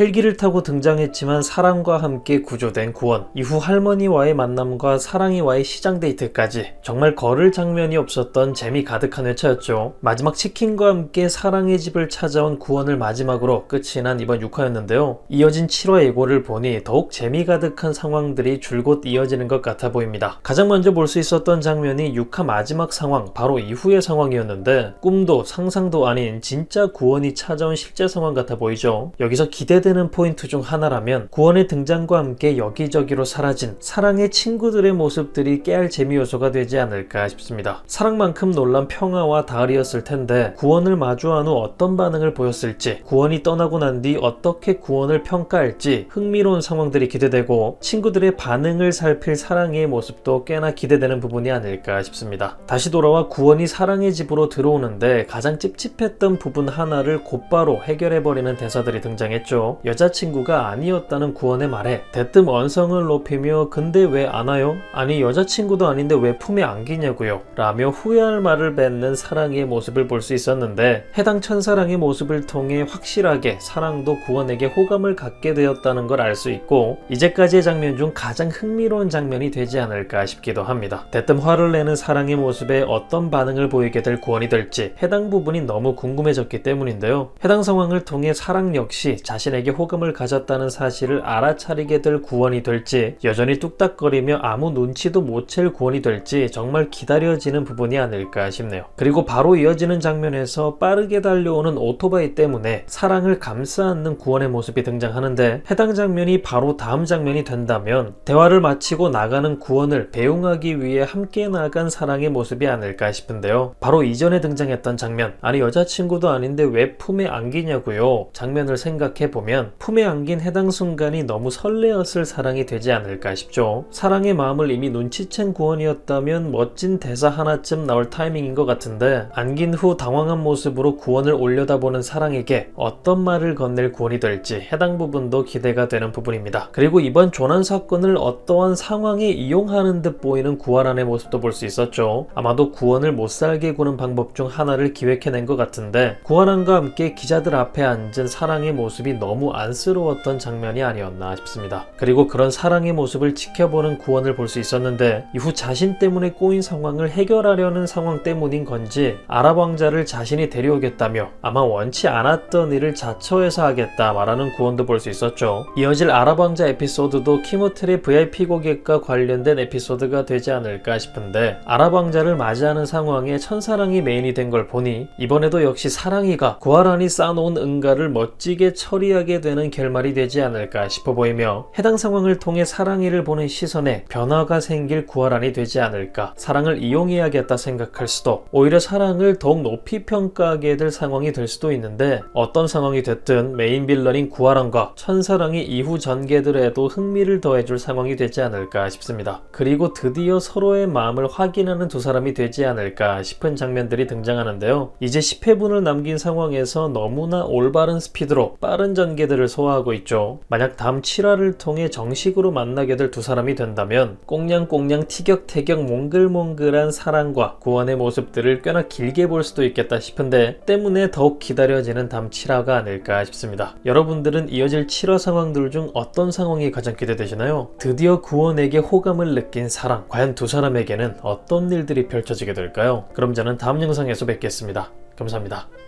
헬기를 타고 등장했지만 사랑과 함께 구조된 구원. 이후 할머니와의 만남과 사랑이와의 시장 데이트까지 정말 걸을 장면이 없었던 재미 가득한 회차였죠. 마지막 치킨과 함께 사랑의 집을 찾아온 구원을 마지막으로 끝이 난 이번 6화였는데요. 이어진 7화 예고를 보니 더욱 재미 가득한 상황들이 줄곧 이어지는 것 같아 보입니다. 가장 먼저 볼 수 있었던 장면이 6화 마지막 상황, 바로 이후의 상황이었는데 꿈도 상상도 아닌 진짜 구원이 찾아온 실제 상황 같아 보이죠. 여기서 기대 되는 포인트 중 하나라면 구원의 등장과 함께 여기저기로 사라진 사랑의 친구들의 모습들이 깨알 재미 요소가 되지 않을까 싶습니다. 사랑만큼 놀란 평화와 다을이었을 텐데 구원을 마주한 후 어떤 반응을 보였을지 구원이 떠나고 난 뒤 어떻게 구원을 평가할지 흥미로운 상황들이 기대되고 친구들의 반응을 살필 사랑의 모습도 꽤나 기대되는 부분이 아닐까 싶습니다. 다시 돌아와 구원이 사랑의 집으로 들어오는데 가장 찝찝했던 부분 하나를 곧바로 해결해버리는 대사들이 등장했죠. 여자친구가 아니었다는 구원의 말에 대뜸 언성을 높이며 근데 왜 안 와요? 아니 여자친구도 아닌데 왜 품에 안기냐고요? 라며 후회할 말을 뱉는 사랑의 모습을 볼 수 있었는데 해당 천사랑의 모습을 통해 확실하게 사랑도 구원에게 호감을 갖게 되었다는 걸 알 수 있고 이제까지의 장면 중 가장 흥미로운 장면이 되지 않을까 싶기도 합니다. 대뜸 화를 내는 사랑의 모습에 어떤 반응을 보이게 될 구원이 될지 해당 부분이 너무 궁금해졌기 때문인데요. 해당 상황을 통해 사랑 역시 자신에게 호감을 가졌다는 사실을 알아차리게 될 구원이 될지 여전히 뚝딱거리며 아무 눈치도 못 챌 구원이 될지 정말 기다려지는 부분이 아닐까 싶네요. 그리고 바로 이어지는 장면에서 빠르게 달려오는 오토바이 때문에 사랑을 감싸 안는 구원의 모습이 등장하는데 해당 장면이 바로 다음 장면이 된다면 대화를 마치고 나가는 구원을 배웅하기 위해 함께 나간 사랑의 모습이 아닐까 싶은데요. 바로 이전에 등장했던 장면 아니 여자친구도 아닌데 왜 품에 안기냐고요 장면을 생각해 보면 품에 안긴 해당 순간이 너무 설레었을 사랑이 되지 않을까 싶죠. 사랑의 마음을 이미 눈치챈 구원이었다면 멋진 대사 하나쯤 나올 타이밍인 것 같은데 안긴 후 당황한 모습으로 구원을 올려다보는 사랑에게 어떤 말을 건넬 구원이 될지 해당 부분도 기대가 되는 부분입니다. 그리고 이번 조난 사건을 어떠한 상황에 이용하는 듯 보이는 구원안의 모습도 볼 수 있었죠. 아마도 구원을 못 살게 구는 방법 중 하나를 기획해낸 것 같은데 구원안과 함께 기자들 앞에 앉은 사랑의 모습이 너무 안쓰러웠던 장면이 아니었나 싶습니다. 그리고 그런 사랑의 모습을 지켜보는 구원을 볼 수 있었는데 이후 자신 때문에 꼬인 상황을 해결하려는 상황 때문인 건지 아랍 왕자를 자신이 데려오겠다며 아마 원치 않았던 일을 자처해서 하겠다 말하는 구원도 볼 수 있었죠. 이어질 아랍 왕자 에피소드도 키모텔의 VIP 고객과 관련된 에피소드가 되지 않을까 싶은데 아랍 왕자를 맞이하는 상황에 천사랑이 메인이 된 걸 보니 이번에도 역시 사랑이가 구하란이 쌓아놓은 응가를 멋지게 처리하게 되는 결말이 되지 않을까 싶어 보이며 해당 상황을 통해 사랑이를 보는 시선에 변화가 생길 구하란이 되지 않을까 사랑을 이용해야겠다 생각할 수도 오히려 사랑을 더욱 높이 평가하게 될 상황이 될 수도 있는데 어떤 상황이 됐든 메인 빌런인 구하란과 천사랑이 이후 전개들에도 흥미를 더해줄 상황이 되지 않을까 싶습니다. 그리고 드디어 서로의 마음을 확인하는 두 사람이 되지 않을까 싶은 장면들이 등장하는데요. 이제 10회분을 남긴 상황에서 너무나 올바른 스피드로 빠른 전개 들을 소화하고 있죠. 만약 다음 7화를 통해 정식으로 만나게 될 두 사람이 된다면 꽁냥꽁냥 티격태격 몽글몽글한 사랑과 구원의 모습들을 꽤나 길게 볼 수도 있겠다 싶은데 때문에 더욱 기다려지는 다음 7화가 아닐까 싶습니다. 여러분들은 이어질 7화 상황들 중 어떤 상황이 가장 기대되시나요? 드디어 구원에게 호감을 느낀 사랑 과연 두 사람에게는 어떤 일들이 펼쳐지게 될까요? 그럼 저는 다음 영상에서 뵙겠습니다. 감사합니다.